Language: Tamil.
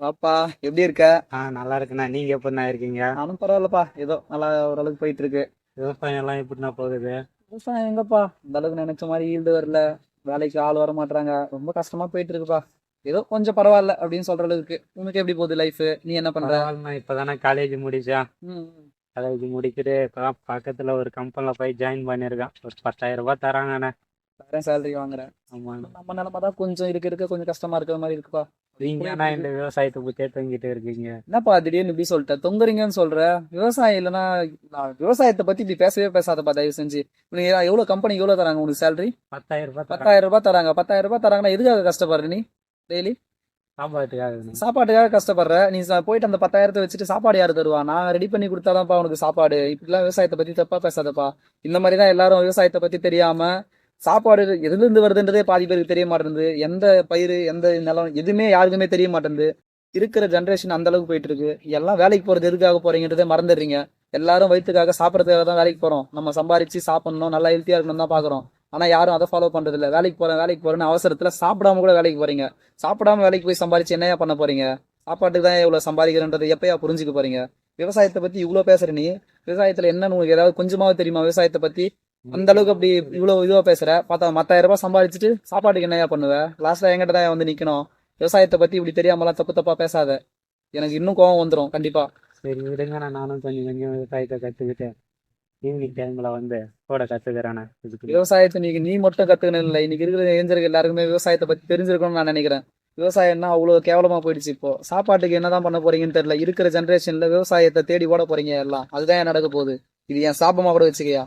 வாப்பா எப்படி இருக்க? ஆ நல்லா இருக்குண்ணா நீங்க எப்படிண்ணா இருக்கீங்க? நானும் பரவாயில்லப்பா. ஏதோ நல்லா ஓரளவுக்கு போயிட்டு இருக்கு விவசாயம் எல்லாம் எப்படிண்ணா போகுது? விவசாயம் எங்கப்பா? இந்த அளவுக்கு நினைச்ச மாதிரி ஈல்டு வரல. வேலைக்கு ஆள் வர மாட்டாங்க ரொம்ப கஷ்டமா போயிட்டு இருக்குப்பா ஏதோ கொஞ்சம் பரவாயில்ல அப்படின்னு சொல்ற அளவுக்கு. உனக்கு எப்படி போகுது லைஃப் நீ என்ன பண்ற? பரவாயில்லண்ணா. இப்பதானே காலேஜ் முடிச்சேன். ம், ம். காலேஜ் முடிச்சுட்டு இப்பதான் பக்கத்துல ஒரு கம்பெனில போய் ஜாயின் பண்ணிருக்கேன் ஒரு பத்தாயிரம் ரூபாய் தராங்கண்ணே. வேற சேலரி வாங்குறேன். ஆமாண்ணா. நம்ம நிலமை தான் கொஞ்சம் இருக்க இருக்க. கொஞ்சம் கஷ்டமா இருக்கிற மாதிரி இருக்குப்பா. நீங்க என்ன இந்த விவசாயத்தை பத்தியே தூங்கிட்டு இருக்கீங்க. என்னப்பா திடீர்னு இப்படி சொல்லிட்ட? தொங்குறீங்கன்னு சொல்ற. விவசாயம் இல்லைன்னா நான் விவசாயத்தை பத்தி இப்படி பேசவே பேசாதப்பா தயவு செஞ்சு. உனக்கு எவ்வளவு கம்பெனி எவ்வளவு தராங்க உனக்கு சேலரி பத்தாயிரம் ரூபாய். பத்தாயிரம் ரூபாய் தராங்க. பத்தாயிரம் ரூபாய் தராங்கன்னா எதுக்காக கஷ்டப்படுற நீ? டெய்லி சாப்பாட்டுக்காக சாப்பாட்டுக்காக கஷ்டப்படுற. நீ போயிட்டு அந்த பத்தாயிரத்தை வச்சுட்டு சாப்பாடு யாரு தருவா? நான் ரெடி பண்ணி கொடுத்தாதான்ப்பா உனக்கு சாப்பாடு. இப்படிலாம் விவசாயத்தை பத்தி தப்பா பேசாதப்பா. இந்த மாதிரி தான் எல்லாரும் விவசாயத்தை பத்தி தெரியாம சாப்பாடு எதுலேருந்து வருதுன்றதே பாதி பேருக்கு தெரிய மாட்டேங்குது எந்த பயிர் எந்த நிலம் எதுவுமே யாருக்குமே தெரிய மாட்டேங்குது இருக்கிற ஜென்ரேஷன் அந்த அளவுக்கு போயிட்டு இருக்கு. எல்லாம் வேலைக்கு போறது எதுக்காக போறீங்கன்றதே மறந்துடுறீங்க. எல்லாரும் வயிற்றுக்காக சாப்பிட்றதுக்காக தான் வேலைக்கு போறோம். நம்ம சம்பாரிச்சு சாப்பிடணும் நல்லா ஹெல்த்தியா இருக்கணும் தான் பாக்குறோம். ஆனா யாரும் அதை ஃபாலோ பண்றது இல்லை வேலைக்கு போறேன் வேலைக்கு போறேன்னு அவசரத்துல சாப்பிடாம கூட வேலைக்கு போறீங்க. சாப்பிடாம வேலைக்கு போய் சம்பாரிச்சு என்னையா பண்ண போறீங்க? சாப்பாட்டுக்கு தான் இவ்வளவு சம்பாதிக்கிறன்றது எப்பயா புரிஞ்சுக்க போறீங்க? விவசாயத்தை பத்தி இவ்வளவு பேசுற நீ. விவசாயத்துல என்னன்னு உங்களுக்கு ஏதாவது கொஞ்சமாவது தெரியுமா? விவசாயத்தை பத்தி அந்த அளவுக்கு அப்படி இவ்வளவு இதுவா பேசுற? பார்த்தா பத்தாயிரம் ரூபாய் சம்பாதிச்சுட்டு சாப்பாட்டுக்கு என்னையா பண்ணுவ? லாஸ்ட்ல எங்கிட்ட தான் வந்து நிக்கணும். விவசாயத்தை பத்தி இப்படி தெரியாமலாம் தப்பு தப்பா பேசாத. எனக்கு இன்னும் கோவம் வந்துரும் கண்டிப்பா. சரி விடுங்கண்ணா. நானும் கொஞ்சம் கொஞ்சம் விவசாயத்தை கத்துக்கிட்டு ஈவினிங் டைம்ல வந்து கூட கத்துக்கிறேண்ணே. இதுக்கு விவசாயத்தை நீங்க நீ மட்டும் கத்துக்கணும் இல்லை. இன்னைக்கு இருக்கிற இளைஞர்கள் எல்லாருக்குமே விவசாயத்தை பத்தி தெரிஞ்சிருக்கணும்னு நான் நினைக்கிறேன். விவசாயம்னா அவ்வளவு கேவலமா போயிடுச்சு இப்போ. சாப்பாட்டுக்கு என்னதான் பண்ண போறீங்கன்னு தெரியல. இருக்கிற ஜென்ரேஷன்ல விவசாயத்தை தேடி ஓட போறீங்க எல்லாம். அதுதான் நடக்க போகுது? இது என் சாபமா கூட வச்சுக்கயா?